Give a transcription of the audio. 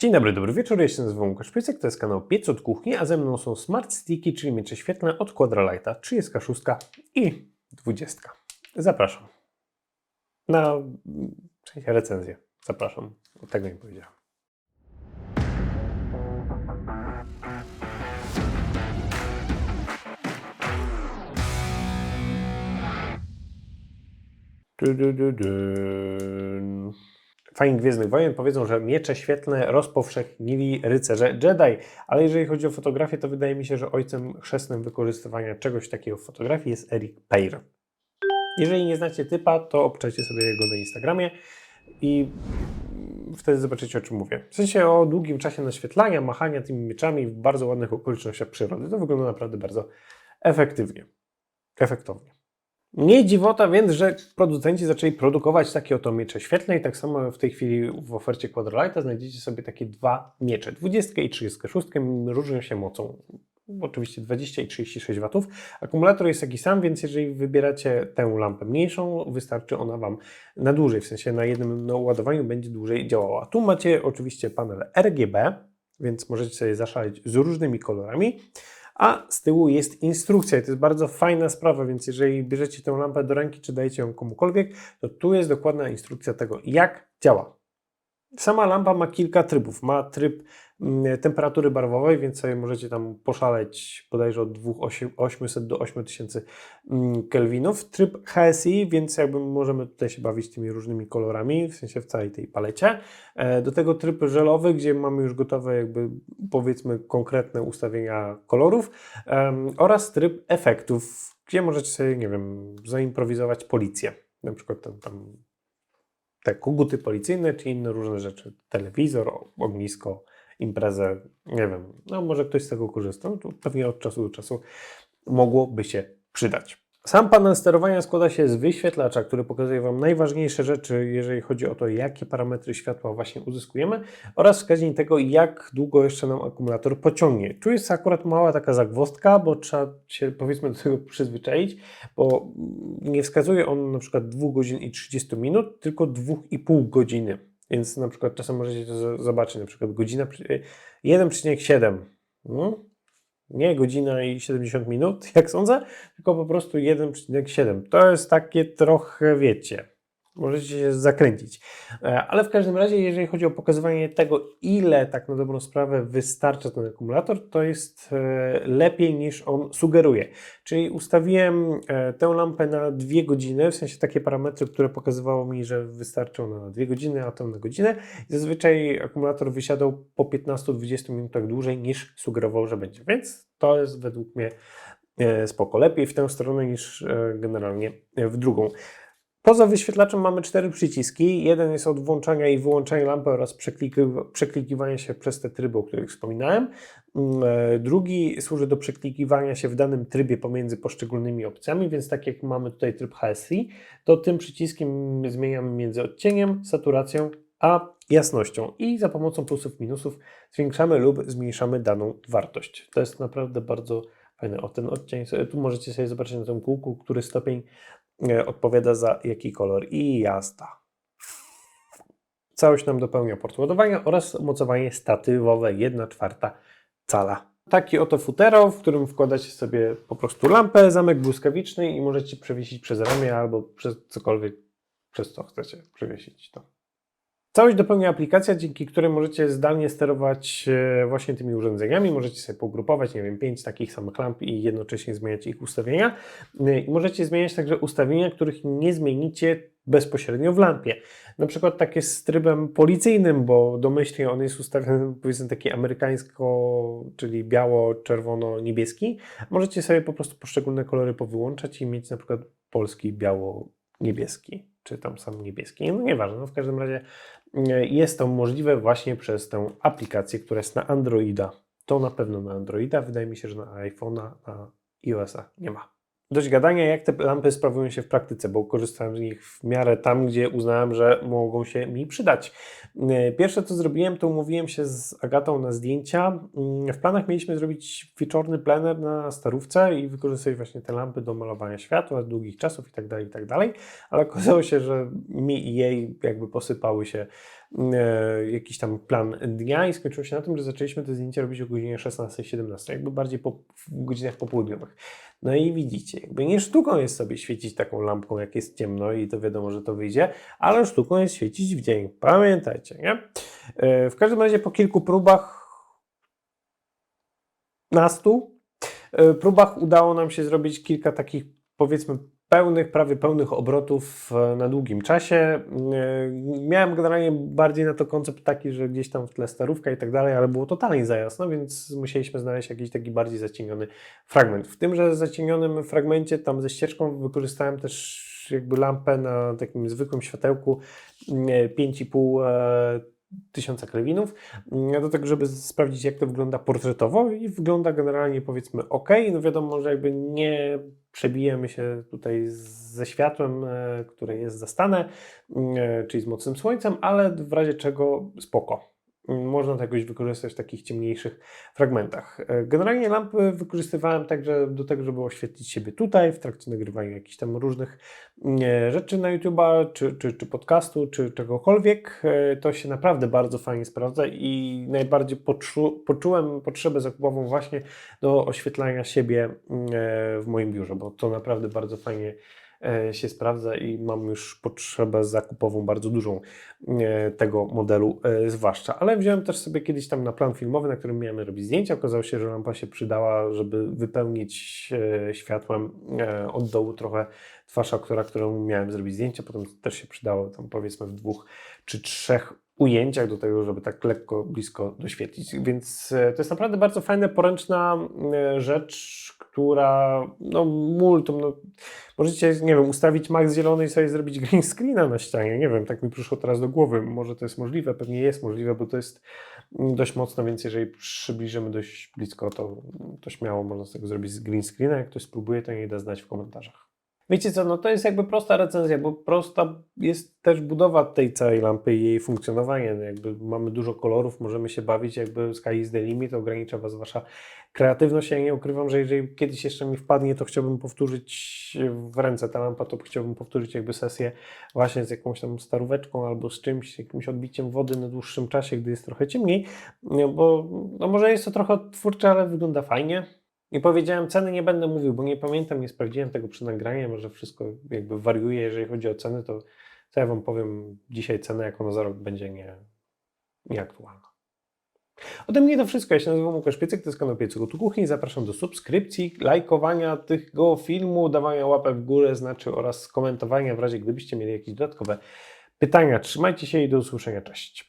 Dzień dobry, dobry wieczór, ja się nazywam Łukasz Piecek, to jest kanał Piec od Kuchni, a ze mną są Smart Sticky, czyli miecze świetlne od Quadralighta, 36 i 20. Zapraszam. Na sensie recenzję. Zapraszam. Tego nie powiedziałem. Du, du, du, du. Fani Gwiezdnych Wojen powiedzą, że miecze świetlne rozpowszechnili rycerze Jedi, ale jeżeli chodzi o fotografię, to wydaje mi się, że ojcem chrzestnym wykorzystywania czegoś takiego w fotografii jest Eric Peir. Jeżeli nie znacie typa, to obczajcie sobie jego na Instagramie i wtedy zobaczycie o czym mówię. W sensie o długim czasie naświetlania, machania tymi mieczami w bardzo ładnych okolicznościach przyrody. To wygląda naprawdę bardzo efektywnie, efektownie. Nie dziwota więc, że producenci zaczęli produkować takie oto miecze świetlne i tak samo w tej chwili w ofercie Quadralighta znajdziecie sobie takie dwa miecze, 20 i 36, różnią się mocą. Oczywiście 20 i 36 W. Akumulator jest taki sam, więc jeżeli wybieracie tę lampę mniejszą, wystarczy ona Wam na dłużej, w sensie na jednym ładowaniu będzie dłużej działała. Tu macie oczywiście panel RGB, więc możecie sobie zaszaleć z różnymi kolorami. A z tyłu jest instrukcja i to jest bardzo fajna sprawa, więc jeżeli bierzecie tę lampę do ręki, czy dajecie ją komukolwiek, to tu jest dokładna instrukcja tego, jak działa. Sama lampa ma kilka trybów. Ma tryb mm, temperatury barwowej, więc sobie możecie tam poszaleć bodajże od 2800 do 8000 mm, kelwinów. Tryb HSI, więc jakby możemy tutaj się bawić tymi różnymi kolorami, w sensie w całej tej palecie. E, Do tego tryb żelowy, gdzie mamy już gotowe jakby powiedzmy konkretne ustawienia kolorów oraz tryb efektów, gdzie możecie sobie, nie wiem, zaimprowizować policję. Na przykład tam, tam te koguty policyjne, czy inne różne rzeczy. Telewizor, ognisko, imprezę, nie wiem. No może ktoś z tego korzysta. To pewnie od czasu do czasu mogłoby się przydać. Sam panel sterowania składa się z wyświetlacza, który pokazuje Wam najważniejsze rzeczy, jeżeli chodzi o to, jakie parametry światła właśnie uzyskujemy oraz wskaźnik tego, jak długo jeszcze nam akumulator pociągnie. Tu jest akurat mała taka zagwozdka, bo trzeba się powiedzmy do tego przyzwyczaić, bo nie wskazuje on na przykład 2 godzin i 30 minut, tylko 2,5 godziny. Więc na przykład czasem możecie to zobaczyć, na przykład godzina przy- 1,7. No, nie godzina i 70 minut, jak sądzę, tylko po prostu 1,7. To jest takie trochę, wiecie, możecie się zakręcić. E, Ale w każdym razie, jeżeli chodzi o pokazywanie tego, ile tak na dobrą sprawę wystarcza ten akumulator, to jest e, lepiej niż on sugeruje. Czyli ustawiłem e, tę lampę na 2 godziny, w sensie takie parametry, które pokazywało mi, że wystarczy ona na 2 godziny, a tę na godzinę. Zazwyczaj akumulator wysiadał po 15-20 minutach dłużej niż sugerował, że będzie. Więc to jest według mnie spoko. Lepiej w tę stronę niż generalnie w drugą. Poza wyświetlaczem mamy cztery przyciski. Jeden jest od włączania i wyłączania lampy oraz przekliki- przeklikiwania się przez te tryby, o których wspominałem. Mm, e, Drugi służy do przeklikiwania się w danym trybie pomiędzy poszczególnymi opcjami, więc tak jak mamy tutaj tryb HSI, to tym przyciskiem zmieniamy między odcieniem, saturacją a jasnością i za pomocą plusów minusów zwiększamy lub zmniejszamy daną wartość. To jest naprawdę bardzo fajne. O ten odcień, tu możecie sobie zobaczyć na tym kółku, który stopień odpowiada za jaki kolor i jazda. Całość nam dopełnia port ładowania oraz mocowanie statywowe 1 czwarta cala. Taki oto futero, w którym wkładacie sobie po prostu lampę, zamek błyskawiczny i możecie przewiesić przez ramię albo przez cokolwiek, przez co chcecie przewiesić to. Całość dopełnia aplikacja, dzięki której możecie zdalnie sterować e, właśnie tymi urządzeniami. Możecie sobie pogrupować, nie wiem, pięć takich samych lamp i jednocześnie zmieniać ich ustawienia. E, możecie zmieniać także ustawienia, których nie zmienicie bezpośrednio w lampie. Na przykład tak jest z trybem policyjnym, bo domyślnie on jest ustawiony powiedzmy taki amerykańsko, czyli biało-czerwono-niebieski. Możecie sobie po prostu poszczególne kolory powyłączać i mieć na przykład polski biało-niebieski, czy tam sam niebieski. No nieważne, no w każdym razie jest to możliwe właśnie przez tę aplikację, która jest na Androida. To na pewno na Androida, wydaje mi się, że na iPhone'a, na iOS-a nie ma. Dość gadania, jak te lampy sprawują się w praktyce, bo korzystałem z nich w miarę tam, gdzie uznałem, że mogą się mi przydać. E, Pierwsze co zrobiłem, to umówiłem się z Agatą na zdjęcia. Mm, W planach mieliśmy zrobić wieczorny plener na starówce i wykorzystać właśnie te lampy do malowania światła, długich czasów itd., itd., ale okazało się, że mi i jej jakby posypały się jakiś tam plan dnia i skończyło się na tym, że zaczęliśmy te zdjęcia robić o godzinie 16-17, jakby bardziej po, w godzinach popołudniowych. No i widzicie, jakby nie sztuką jest sobie świecić taką lampką, jak jest ciemno i to wiadomo, że to wyjdzie, ale sztuką jest świecić w dzień. Pamiętajcie, nie? E, W każdym razie po kilku próbach, nastu, e, próbach udało nam się zrobić kilka takich, powiedzmy, pełnych, prawie pełnych obrotów e, na długim czasie. E, Miałem generalnie bardziej na to koncept taki, że gdzieś tam w tle starówka i tak dalej, ale było totalnie za jasno, więc musieliśmy znaleźć jakiś taki bardziej zacieniony fragment. W tymże zacienionym fragmencie tam ze ścieżką wykorzystałem też jakby lampę na takim zwykłym światełku e, 5,5 e, tysiąca kelwinów, mm, do tego, żeby sprawdzić, jak to wygląda portretowo i wygląda generalnie powiedzmy ok. No wiadomo, że jakby nie przebijemy się tutaj ze światłem, e, które jest zastane, e, czyli z mocnym słońcem, ale w razie czego spoko. Można to jakoś wykorzystać w takich ciemniejszych fragmentach. E, Generalnie lampy wykorzystywałem także do tego, żeby oświetlić siebie tutaj, w trakcie nagrywania jakichś tam różnych rzeczy na YouTube'a, czy, czy, czy podcastu, czy czegokolwiek. E, To się naprawdę bardzo fajnie sprawdza i najbardziej poczu, poczułem potrzebę zakupową właśnie do oświetlania siebie mm, e, w moim biurze, bo to naprawdę bardzo fajnie się sprawdza i mam już potrzebę zakupową bardzo dużą e, tego modelu e, zwłaszcza. Ale wziąłem też sobie kiedyś tam na plan filmowy, na którym miałem robić zdjęcia. Okazało się, że lampa się przydała, żeby wypełnić e, światłem e, od dołu trochę twarz aktora, któremu miałem zrobić zdjęcie. Potem też się przydało tam powiedzmy w dwóch czy trzech ujęciach do tego, żeby tak lekko, blisko doświetlić. Więc e, to jest naprawdę bardzo fajna, poręczna e, rzecz, która no multum, no, możecie, nie wiem, ustawić max zielony i sobie zrobić green screena na ścianie. Nie wiem, tak mi przyszło teraz do głowy. Może to jest możliwe, pewnie jest możliwe, bo to jest mm, dość mocno, więc jeżeli przybliżymy dość blisko, to, to śmiało można z tego zrobić green screena. Jak ktoś spróbuje, to nie da znać w komentarzach. Wiecie co, no to jest jakby prosta recenzja, bo prosta jest też budowa tej całej lampy i jej funkcjonowanie. No Jakby mamy dużo kolorów, możemy się bawić, jakby sky is the limit, ogranicza Was Wasza kreatywność. Ja nie ukrywam, że jeżeli kiedyś jeszcze mi wpadnie, to chciałbym powtórzyć w ręce ta lampa, to chciałbym powtórzyć jakby sesję właśnie z jakąś tam staróweczką albo z czymś, jakimś odbiciem wody na dłuższym czasie, gdy jest trochę ciemniej, no bo no może jest to trochę twórcze, ale wygląda fajnie. Nie powiedziałem ceny, nie będę mówił, bo nie pamiętam, nie sprawdziłem tego przy nagraniu, może wszystko jakby wariuje, jeżeli chodzi o ceny, to co ja Wam powiem dzisiaj cenę, jak ona za rok będzie nie, nieaktualna. Ode mnie to wszystko. Ja się nazywam Łukasz Piecyk, to jest kanał Piecyk tu Kuchni. Zapraszam do subskrypcji, lajkowania tego filmu, dawania łapek w górę, znaczy oraz komentowania w razie gdybyście mieli jakieś dodatkowe pytania. Trzymajcie się i do usłyszenia. Cześć.